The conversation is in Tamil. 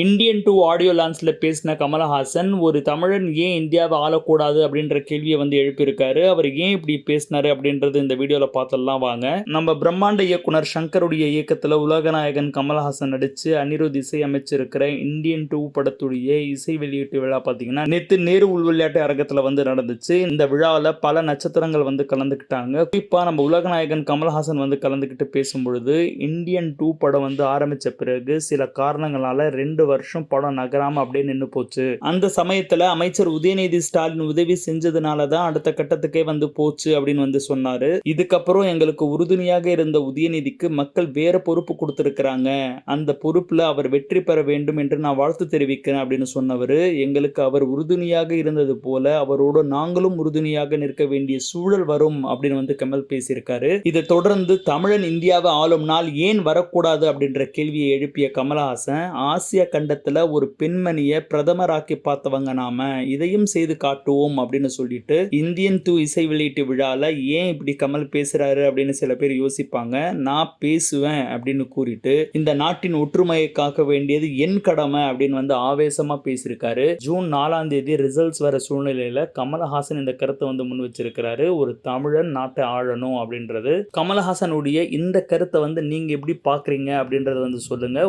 இந்தியன் டூ ஆடியோ லான்ஸில் பேசின கமலஹாசன் ஒரு தமிழன் ஏன் இந்தியாவை ஆளக்கூடாது அப்படின்ற கேள்வியை வந்து எழுப்பியிருக்காரு. அவர் ஏன் இப்படி பேசினாரு அப்படின்றது இந்த வீடியோவில் பார்த்தலாம் வாங்க. நம்ம பிரம்மாண்ட இயக்குனர் சங்கருடைய இயக்கத்தில் உலகநாயகன் கமலஹாசன் நடித்து அனிருத் இசை அமைச்சிருக்கிற இந்தியன் டூ படத்துடைய இசை வெளியீட்டு விழா பார்த்தீங்கன்னா நேற்று நேரு உள் விளையாட்டு அரங்கத்தில் வந்து நடந்துச்சு. இந்த விழாவில் பல நட்சத்திரங்கள் வந்து கலந்துக்கிட்டாங்க. குறிப்பாக நம்ம உலகநாயகன் கமலஹாசன் வந்து கலந்துக்கிட்டு பேசும்பொழுது இந்தியன் டூ படம் வந்து ஆரம்பித்த பிறகு சில காரணங்களால் ரெண்டு வருஷம் படம் நகராம அப்படியே நின்று போச்சு. அந்த சமயத்துல அமைச்சர் உதயநிதி ஸ்டாலின் உதவி செஞ்சதுனால தான் அடுத்த கட்டத்துக்கே வந்து போச்சு அப்படின்னு வந்து சொன்னாரு. இதுக்கப்புறம் எங்களுக்கு உறுதுணையாக இருந்த உதயநிதிக்கு மக்கள் வேற பொறுப்பு கொடுத்திருக்கிறாங்க. அந்த பொறுப்புல அவர் வெற்றி பெற வேண்டும் என்று நான் வாழ்த்து தெரிவிக்கிறேன் அப்படின்னு சொன்னவர். எங்களுக்கு அவர் உறுதுணையாக இருந்தது போல அவரோட நாங்களும் உறுதுணையாக நிற்க வேண்டிய சூழல் வரும் அப்படின்னு வந்து கமல் பேசியிருக்காரு. இதை தொடர்ந்து தமிழன் இந்தியாவை ஆளும் நாள் ஏன் வரக்கூடாது அப்படின்ற கேள்வியை எழுப்பிய கமலஹாசன் ஆசிய கண்டத்தில் ஒரு பெண்மணியை பிரதமராக்கி பார்த்தவங்க நாம இதையும் செய்து காட்டுவோம் அப்படின்னு சொல்லிட்டு இந்தியன் டூ இசை வெளியீட்டு விழாவில் ஏன் இப்படி கமல் பேசுறாரு அப்படின்னு சில பேர் யோசிப்பாங்க. நான் பேசுவேன் அப்படின்னு கூறிட்டு இந்த நாட்டின் ஒற்றுமையை காக்க வேண்டியது என் கடமை அப்படின்னு வந்து ஆவேசமா பேசியிருக்காரு. ஜூன் நாலாம் தேதி ரிசல்ட்ஸ் வர சூழ்நிலையில கமலஹாசன் இந்த கருத்தை வந்து முன் வச்சிருக்கிறாரு. ஒரு தமிழன் நாட்டை ஆளணும் அப்படின்றது. கமலஹாசனுடைய இந்த கருத்தை வந்து நீங்க எப்படி பாக்குறீங்க அப்படின்றத வந்து சொல்லுங்க.